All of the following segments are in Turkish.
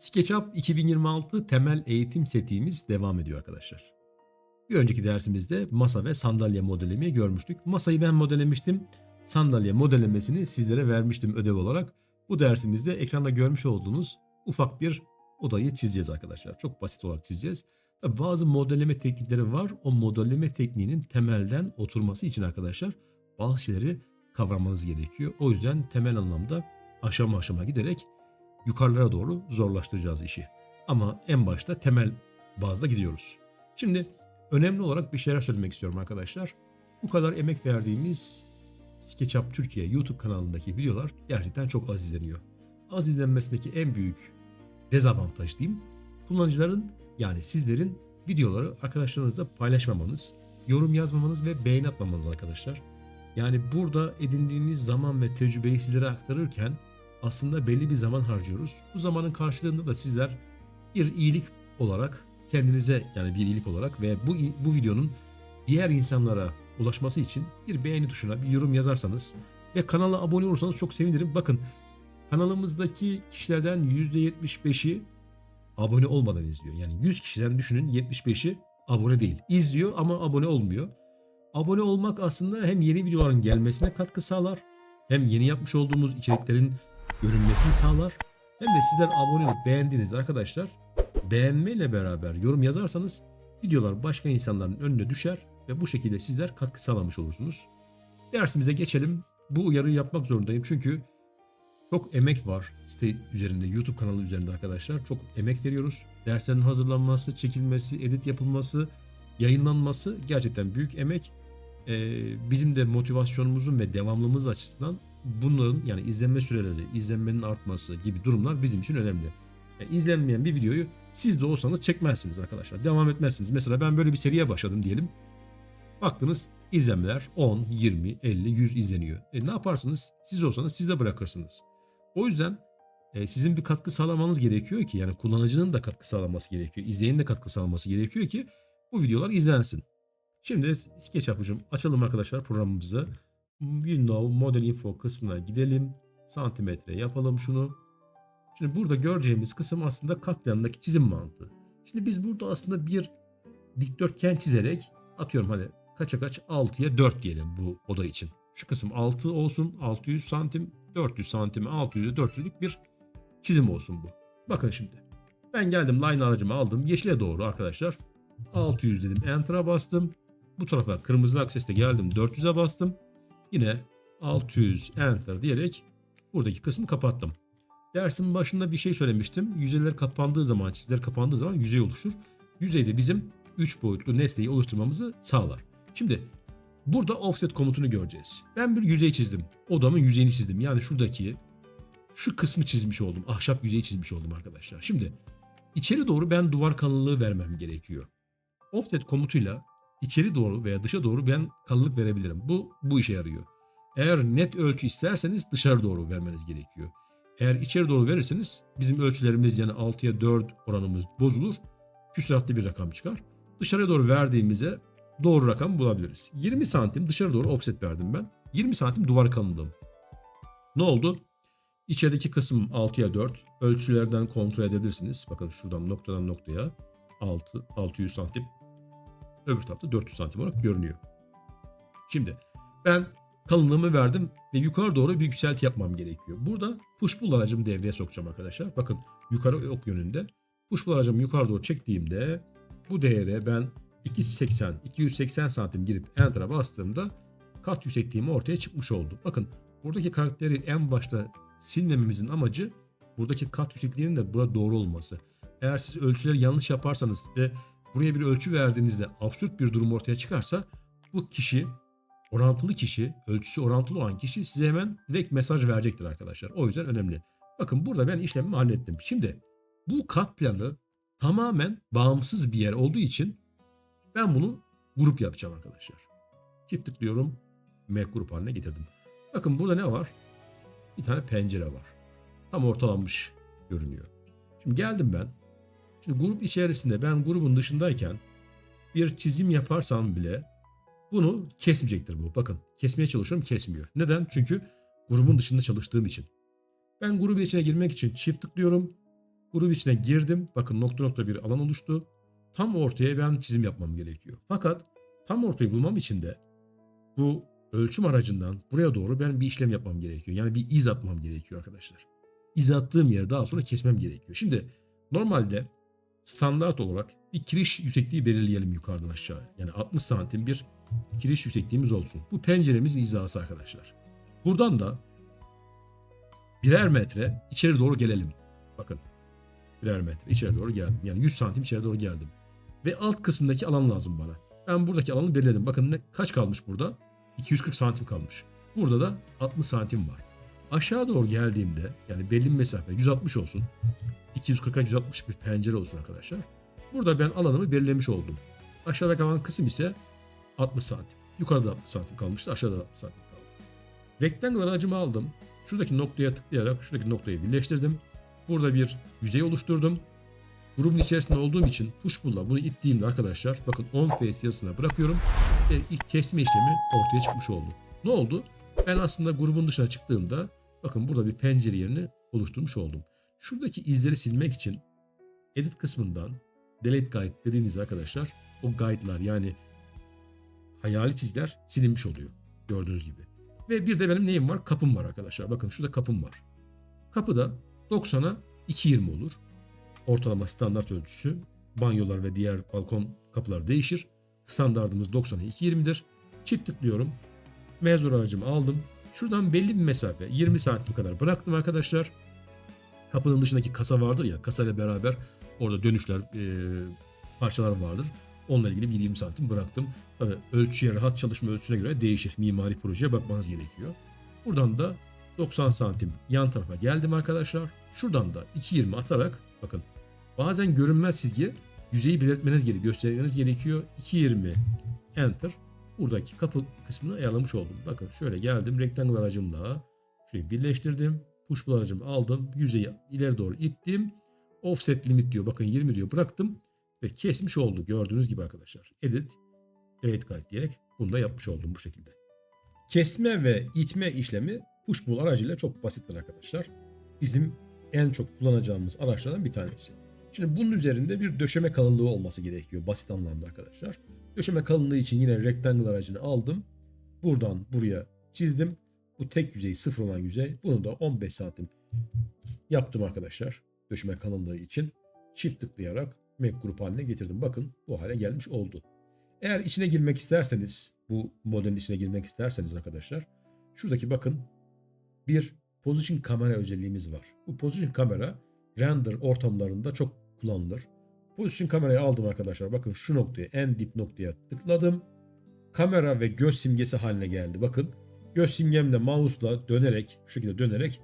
SketchUp 2026 temel eğitim setimiz devam ediyor arkadaşlar. Bir önceki dersimizde masa ve sandalye modellemeyi görmüştük. Masayı ben modellemiştim. Sandalye modellemesini sizlere vermiştim ödev olarak. Bu dersimizde ekranda görmüş olduğunuz ufak bir odayı çizeceğiz arkadaşlar. Çok basit olarak çizeceğiz. Bazı modelleme teknikleri var. O modelleme tekniğinin temelden oturması için arkadaşlar bazı şeyleri kavramanız gerekiyor. O yüzden temel anlamda aşama aşama giderek yukarılara doğru zorlaştıracağız işi. Ama en başta temel bazda gidiyoruz. Şimdi önemli olarak bir şeyler söylemek istiyorum arkadaşlar. Bu kadar emek verdiğimiz SketchUp Türkiye YouTube kanalındaki videolar gerçekten çok az izleniyor. Az izlenmesindeki en büyük dezavantaj diyeyim. Kullanıcıların yani sizlerin videoları arkadaşlarınızla paylaşmamanız, yorum yazmamanız ve beğeni atmamanız arkadaşlar. Yani burada edindiğimiz zaman ve tecrübeyi sizlere aktarırken aslında belli bir zaman harcıyoruz. Bu zamanın karşılığında da sizler bir iyilik olarak kendinize yani bir iyilik olarak ve bu bu videonun diğer insanlara ulaşması için bir beğeni tuşuna bir yorum yazarsanız ve kanala abone olursanız çok sevinirim. Bakın kanalımızdaki kişilerden %75'i abone olmadan izliyor. Yani 100 kişiden düşünün 75'i abone değil. İzliyor ama abone olmuyor. Abone olmak aslında hem yeni videoların gelmesine katkı sağlar, hem yeni yapmış olduğumuz içeriklerin görünmesini sağlar, hem de sizler abone olup beğendiğinizde arkadaşlar beğenmeyle beraber yorum yazarsanız videolar başka insanların önüne düşer ve bu şekilde sizler katkı sağlamış olursunuz. Dersimize geçelim. Bu uyarıyı yapmak zorundayım çünkü çok emek var site üzerinde, YouTube kanalı üzerinde arkadaşlar. Çok emek veriyoruz. Derslerin hazırlanması, çekilmesi, edit yapılması, yayınlanması gerçekten büyük emek. Ee, bizim de motivasyonumuzun ve devamlılığımız açısından bunların yani izlenme süreleri, izlenmenin artması gibi durumlar bizim için önemli. Yani izlenmeyen bir videoyu siz de olsanız çekmezsiniz arkadaşlar. Devam etmezsiniz. Mesela ben böyle bir seriye başladım diyelim. Baktınız izlenmeler 10, 20, 50, 100 izleniyor. E ne yaparsınız? Siz olsanız siz de bırakırsınız. O yüzden e, sizin bir katkı sağlamanız gerekiyor ki yani kullanıcının da katkı sağlaması gerekiyor. İzleyenin de katkı sağlaması gerekiyor ki bu videolar izlensin. Şimdi SketchUp'cığım açalım arkadaşlar programımızı. Window Model Info kısmına gidelim. Santimetre yapalım şunu. Şimdi burada göreceğimiz kısım aslında kat planındaki çizim mantığı. Şimdi biz burada aslında bir dikdörtgen çizerek atıyorum hani kaça kaç 6'ya 4 diyelim bu oda için. Şu kısım 6 olsun 600 santim 400 santime 600'e 400'lük bir çizim olsun bu. Bakın şimdi. Ben geldim line aracımı aldım. Yeşile doğru arkadaşlar. 600 dedim. Enter'a bastım. Bu tarafa kırmızı aksesle geldim. 400'e bastım. Yine 600 enter diyerek buradaki kısmı kapattım. Dersin başında bir şey söylemiştim. Yüzeyler kapandığı zaman, çizgiler kapandığı zaman yüzey oluşur. Yüzeyde bizim 3 boyutlu nesneyi oluşturmamızı sağlar. Şimdi burada offset komutunu göreceğiz. Ben bir yüzey çizdim. Odamın yüzeyini çizdim. Yani şuradaki şu kısmı çizmiş oldum. Ahşap yüzeyi çizmiş oldum arkadaşlar. Şimdi içeri doğru ben duvar kalınlığı vermem gerekiyor. Offset komutuyla içeri doğru veya dışa doğru ben kalınlık verebilirim. Bu bu işe yarıyor. Eğer net ölçü isterseniz dışarı doğru vermeniz gerekiyor. Eğer içeri doğru verirseniz bizim ölçülerimiz yani 6'ya 4 oranımız bozulur. Küsuratlı bir rakam çıkar. Dışarıya doğru verdiğimizde doğru rakam bulabiliriz. 20 santim dışarı doğru offset verdim ben. 20 santim duvar kalınlığım. Ne oldu? İçerideki kısım 6'ya 4. Ölçülerden kontrol edebilirsiniz. Bakın şuradan noktadan noktaya 6, 600 santim. Öbür tarafta 400 santim olarak görünüyor. Şimdi ben kalınlığımı verdim ve yukarı doğru bir yükselti yapmam gerekiyor. Burada push pull aracımı devreye sokacağım arkadaşlar. Bakın yukarı ok yönünde. Push pull aracımı yukarı doğru çektiğimde bu değere ben 280, 280 santim girip enter'a bastığımda kat yüksekliğim ortaya çıkmış oldu. Bakın buradaki karakteri en başta silmememizin amacı buradaki kat yüksekliğinin de burada doğru olması. Eğer siz ölçüleri yanlış yaparsanız ve buraya bir ölçü verdiğinizde absürt bir durum ortaya çıkarsa bu kişi orantılı kişi, ölçüsü orantılı olan kişi size hemen direkt mesaj verecektir arkadaşlar. O yüzden önemli. Bakın burada ben işlemimi hallettim. Şimdi bu kat planı tamamen bağımsız bir yer olduğu için ben bunu grup yapacağım arkadaşlar. Çift tıklıyorum. Mac grup haline getirdim. Bakın burada ne var? Bir tane pencere var. Tam ortalanmış görünüyor. Şimdi geldim ben. Şimdi grup içerisinde ben grubun dışındayken bir çizim yaparsam bile bunu kesmeyecektir bu. Bakın kesmeye çalışıyorum kesmiyor. Neden? Çünkü grubun dışında çalıştığım için. Ben grubun içine girmek için çift tıklıyorum. Grup içine girdim. Bakın nokta nokta bir alan oluştu. Tam ortaya ben çizim yapmam gerekiyor. Fakat tam ortayı bulmam için de bu ölçüm aracından buraya doğru ben bir işlem yapmam gerekiyor. Yani bir iz atmam gerekiyor arkadaşlar. İz attığım yeri daha sonra kesmem gerekiyor. Şimdi normalde standart olarak bir kiriş yüksekliği belirleyelim yukarıdan aşağı. Yani 60 santim bir kiriş yüksekliğimiz olsun. Bu penceremizin hizası arkadaşlar. Buradan da birer metre içeri doğru gelelim. Bakın birer metre içeri doğru geldim. Yani 100 santim içeri doğru geldim. Ve alt kısımdaki alan lazım bana. Ben buradaki alanı belirledim. Bakın ne, kaç kalmış burada? 240 santim kalmış. Burada da 60 santim var. Aşağı doğru geldiğimde yani belli bir mesafe 160 olsun. 240'a 160 bir pencere olsun arkadaşlar. Burada ben alanımı belirlemiş oldum. Aşağıda kalan kısım ise 60 santim. Yukarıda 60 santim kalmıştı. Aşağıda 60 santim kaldı. Rectangle aracımı aldım. Şuradaki noktaya tıklayarak şuradaki noktayı birleştirdim. Burada bir yüzey oluşturdum. Grubun içerisinde olduğum için push pull'la bunu ittiğimde arkadaşlar bakın on face yazısına bırakıyorum ve ilk kesme işlemi ortaya çıkmış oldu. Ne oldu? Ben aslında grubun dışına çıktığımda bakın burada bir pencere yerini oluşturmuş oldum. Şuradaki izleri silmek için edit kısmından delete guide dediğinizde arkadaşlar o guide'lar yani hayali çizgiler silinmiş oluyor gördüğünüz gibi. Ve bir de benim neyim var? Kapım var arkadaşlar. Bakın şurada kapım var. Kapıda 90'a 2.20 olur. Ortalama standart ölçüsü. Banyolar ve diğer balkon kapılar değişir. Standartımız 90'a 2.20'dir. Çift tıklıyorum. Mezur aracımı aldım. Şuradan belli bir mesafe 20 santim kadar bıraktım arkadaşlar. Kapının dışındaki kasa vardır ya kasayla beraber orada dönüşler e, parçalar vardır. Onunla ilgili bir 20 santim bıraktım. Tabii ölçüye rahat çalışma ölçüsüne göre değişir. Mimari projeye bakmanız gerekiyor. Buradan da 90 santim yan tarafa geldim arkadaşlar. Şuradan da 2.20 atarak bakın bazen görünmez çizgi yüzeyi belirtmeniz gerekiyor, göstermeniz gerekiyor. 2.20 enter. Buradaki kapı kısmını ayarlamış oldum. Bakın şöyle geldim. Rectangle aracımla şurayı birleştirdim. Push pull aracımı aldım. Yüzeyi ileri doğru ittim. Offset limit diyor. Bakın 20 diyor. Bıraktım ve kesmiş oldu. Gördüğünüz gibi arkadaşlar. Edit, delete guide diyerek bunu da yapmış oldum bu şekilde. Kesme ve itme işlemi push pull aracıyla çok basittir arkadaşlar. Bizim en çok kullanacağımız araçlardan bir tanesi. Şimdi bunun üzerinde bir döşeme kalınlığı olması gerekiyor basit anlamda arkadaşlar. Döşeme kalınlığı için yine rectangle aracını aldım. Buradan buraya çizdim. Bu tek yüzey sıfır olan yüzey. Bunu da 15 santim yaptım arkadaşlar. Döşeme kalınlığı için. Çift tıklayarak Mac grup haline getirdim. Bakın bu hale gelmiş oldu. Eğer içine girmek isterseniz, bu modelin içine girmek isterseniz arkadaşlar, şuradaki bakın bir position kamera özelliğimiz var. Bu position kamera render ortamlarında çok kullanılır. Position kamerayı aldım arkadaşlar. Bakın şu noktaya, en dip noktaya tıkladım. Kamera ve göz simgesi haline geldi. Bakın göz simgemle mouse'la dönerek, şu şekilde dönerek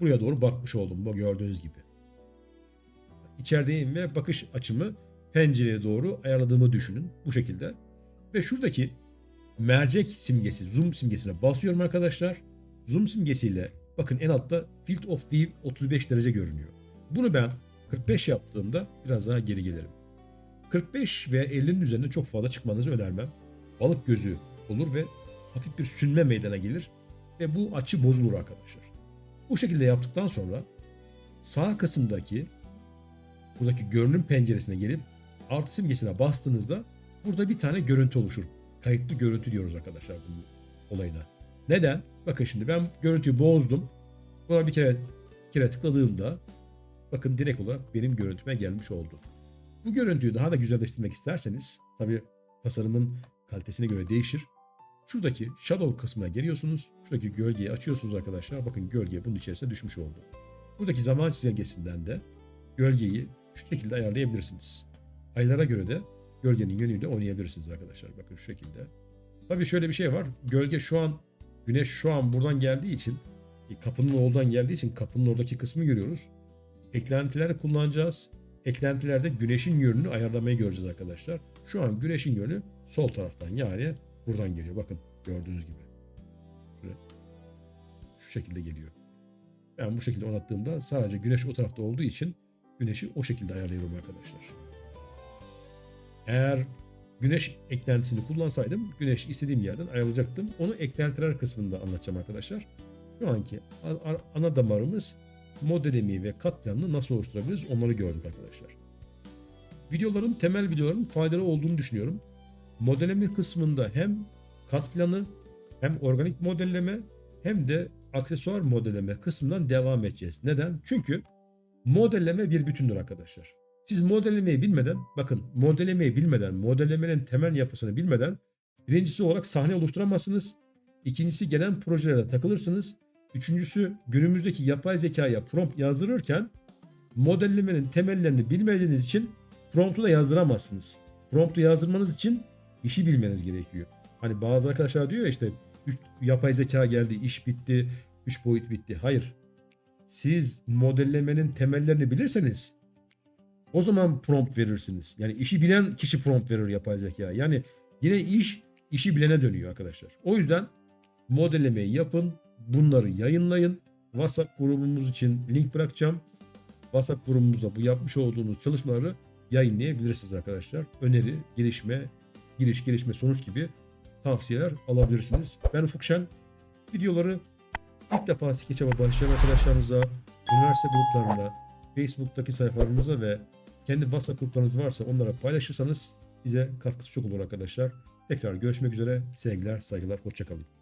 buraya doğru bakmış oldum. Bu gördüğünüz gibi. İçerideyim ve bakış açımı pencereye doğru ayarladığımı düşünün. Bu şekilde. Ve şuradaki mercek simgesi, zoom simgesine basıyorum arkadaşlar. Zoom simgesiyle bakın en altta field of view 35 derece görünüyor. Bunu ben 45 yaptığımda biraz daha geri gelirim. 45 ve 50'nin üzerinde çok fazla çıkmanızı önermem. Balık gözü olur ve hafif bir sünme meydana gelir ve bu açı bozulur arkadaşlar. Bu şekilde yaptıktan sonra sağ kısımdaki buradaki görünüm penceresine gelip artı simgesine bastığınızda burada bir tane görüntü oluşur. Kayıtlı görüntü diyoruz arkadaşlar bu olayına. Neden? Bakın şimdi ben görüntüyü bozdum. Buna bir kere bir kere tıkladığımda bakın direkt olarak benim görüntüme gelmiş oldu. Bu görüntüyü daha da güzelleştirmek isterseniz tabi tasarımın kalitesine göre değişir. Şuradaki shadow kısmına geliyorsunuz. Şuradaki gölgeyi açıyorsunuz arkadaşlar. Bakın gölge bunun içerisine düşmüş oldu. Buradaki zaman çizelgesinden de gölgeyi şu şekilde ayarlayabilirsiniz. Aylara göre de gölgenin yönüyle oynayabilirsiniz arkadaşlar. Bakın şu şekilde. Tabii şöyle bir şey var. Gölge şu an güneş şu an buradan geldiği için kapının oradan geldiği için kapının oradaki kısmı görüyoruz. Eklentileri kullanacağız. Eklentilerde güneşin yönünü ayarlamayı göreceğiz arkadaşlar. Şu an güneşin yönü sol taraftan yani buradan geliyor. Bakın gördüğünüz gibi. Şöyle. Şu şekilde geliyor. Ben bu şekilde oynattığımda sadece güneş o tarafta olduğu için güneşi o şekilde ayarlıyorum arkadaşlar. Eğer güneş eklentisini kullansaydım güneş istediğim yerden ayarlayacaktım. Onu eklentiler kısmında anlatacağım arkadaşlar. Şu anki ana damarımız modelemi ve kat planını nasıl oluşturabiliriz onları gördük arkadaşlar. Videoların temel videoların faydalı olduğunu düşünüyorum. Modelleme kısmında hem kat planı hem organik modelleme hem de aksesuar modelleme kısmından devam edeceğiz. Neden? Çünkü modelleme bir bütündür arkadaşlar. Siz modellemeyi bilmeden, bakın modellemeyi bilmeden, modellemenin temel yapısını bilmeden birincisi olarak sahne oluşturamazsınız. İkincisi gelen projelere takılırsınız. Üçüncüsü günümüzdeki yapay zekaya prompt yazdırırken modellemenin temellerini bilmediğiniz için promptu da yazdıramazsınız. Promptu yazdırmanız için işi bilmeniz gerekiyor. Hani bazı arkadaşlar diyor işte yapay zeka geldi, iş bitti, üç boyut bitti. Hayır. Siz modellemenin temellerini bilirseniz o zaman prompt verirsiniz. Yani işi bilen kişi prompt verir yapay zeka. Yani yine iş işi bilene dönüyor arkadaşlar. O yüzden modellemeyi yapın, bunları yayınlayın. WhatsApp grubumuz için link bırakacağım. WhatsApp grubumuzda bu yapmış olduğunuz çalışmaları yayınlayabilirsiniz arkadaşlar. Öneri, gelişme, giriş, gelişme, sonuç gibi tavsiyeler alabilirsiniz. Ben Ufuk Şen. Videoları ilk defa Skeçap'a başlayan arkadaşlarınıza, üniversite gruplarına, Facebook'taki sayfalarınıza ve kendi WhatsApp gruplarınız varsa onlara paylaşırsanız bize katkısı çok olur arkadaşlar. Tekrar görüşmek üzere. Sevgiler, saygılar, hoşçakalın.